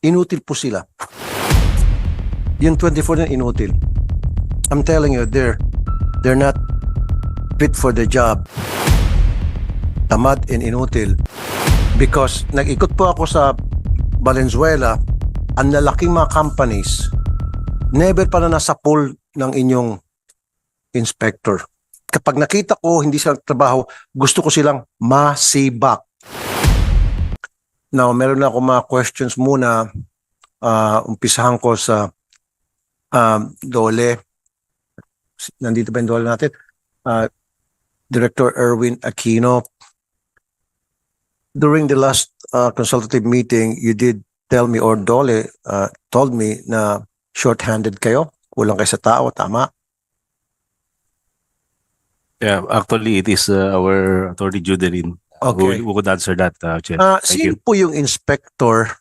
inutil po sila. Yung 24 na inutil. I'm telling you, they're, they're not fit for the job. Tamad and inutil. Because nag-ikot po ako sa Valenzuela, ang lalaking mga companies, never pa na nasa pool ng inyong inspector. Kapag nakita ko hindi sila trabaho, gusto ko silang masibak. Now, meron na ako mga questions muna. Ah, umpisahan ko sa um, Dole. Nandito ba yung Dole natin? Ah, Director Erwin Aquino. During the last uh, consultative meeting, you did tell me or Dole uh, told me na short-handed kayo. Kulang kayo sa tao, tama? Yeah, actually, it is uh, our attorney Judeline Okay. who, who could answer that, uh, Chair. Ah, Thank sino you. po yung inspector